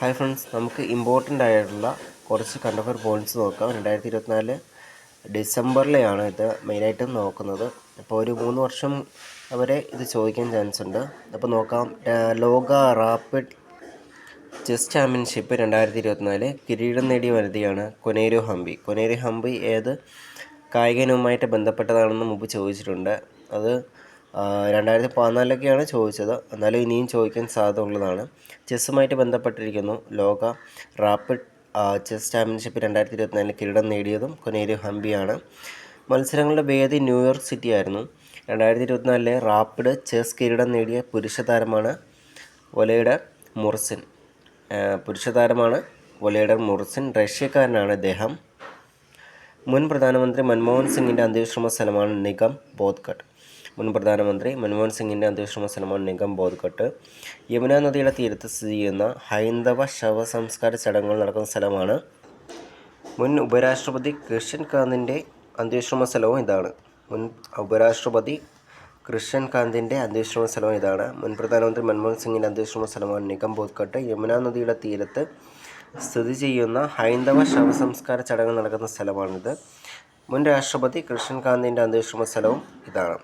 Hi friends നമുക്ക് important ആയിട്ടുള്ള കുറച്ച് കണ്ടഫർ പോയിന്റ്സ് നോക്കാം. രണ്ടായിരത്തി ഇരുപത്തിനാല് ഡിസംബറിലെയാണ് ഇത് മെയിനായിട്ടും നോക്കുന്നത്. അപ്പോൾ ഒരു മൂന്ന് വർഷം വരെ ഇത് ചോദിക്കാൻ ചാൻസ് ഉണ്ട്. അപ്പോൾ നോക്കാം. ലോക റാപ്പിഡ് ചെസ് ചാമ്പ്യൻഷിപ്പ് രണ്ടായിരത്തി ഇരുപത്തിനാല് കിരീടം നേടിയ വനിതയാണ് കൊനേരു ഹംപി. കൊനേരു ഹംപി ഏത് കായിക ഇനവുമായിട്ട് ബന്ധപ്പെട്ടതാണെന്ന് മുമ്പ് ചോദിച്ചിട്ടുണ്ട്. അത് രണ്ടായിരത്തി പതിനാലിലൊക്കെയാണ് ചോദിച്ചത്. എന്നാലും ഇനിയും ചോദിക്കാൻ സാധ്യത ഉള്ളതാണ്. ചെസ്സുമായിട്ട് ബന്ധപ്പെട്ടിരിക്കുന്നു. ലോക റാപ്പിഡ് ചെസ് ചാമ്പ്യൻഷിപ്പ് രണ്ടായിരത്തി ഇരുപത്തിനാലിൽ കിരീടം നേടിയതും കൊനേരി ഹംപിയാണ്. മത്സരങ്ങളുടെ വേദി ന്യൂയോർക്ക് സിറ്റി ആയിരുന്നു. രണ്ടായിരത്തി ഇരുപത്തിനാലിലെ റാപ്പിഡ് ചെസ് കിരീടം നേടിയ പുരുഷ താരമാണ് ഒലയുടെ മുർസിൻ. പുരുഷ താരമാണ് ഒലയുടെ മുർസിൻ. റഷ്യക്കാരനാണ് ഇദ്ദേഹം. മുൻ പ്രധാനമന്ത്രി മൻമോഹൻ സിംഗിന്റെ അന്ത്യവിശ്രമ സ്ഥലമാണ് നിഗം ബോധ്ഘട്ട് മുൻ പ്രധാനമന്ത്രി മൻമോഹൻ സിംഗിന്റെ അന്ത്യവിശ്രമ സ്ഥലമാണ് നിഗം ബോധ്ഘട്ട് യമുന നദിയുടെ തീരത്ത് സ്ഥിതി ചെയ്യുന്ന ഹൈന്ദവ ശവസംസ്കാര ചടങ്ങുകൾ നടക്കുന്ന സ്ഥലമാണ്. മുൻ ഉപരാഷ്ട്രപതി കൃഷ്ണൻ കാന്തിന്റെ അന്ത്യവിശ്രമ സ്ഥലവും ഇതാണ്. മുൻ ഉപരാഷ്ട്രപതി കൃഷ്ണൻ കാന്തിന്റെ അന്ത്യവിശ്രമ സ്ഥലവും ഇതാണ്. മുൻ പ്രധാനമന്ത്രി മൻമോഹൻ സിംഗിന്റെ അന്ത്യവിശ്രമ സ്ഥലമാണ് നിഗം ബോധ്ഘട്ട് യമുന നദിയുടെ തീരത്ത് സ്ഥിതി ചെയ്യുന്ന ഹൈന്ദവ ശവസംസ്കാര ചടങ്ങ് നടക്കുന്ന സ്ഥലമാണിത്. മുൻ രാഷ്ട്രപതി കൃഷ്ണൻ കാന്തിന്റെ സ്ഥലവും ഇതാണ്.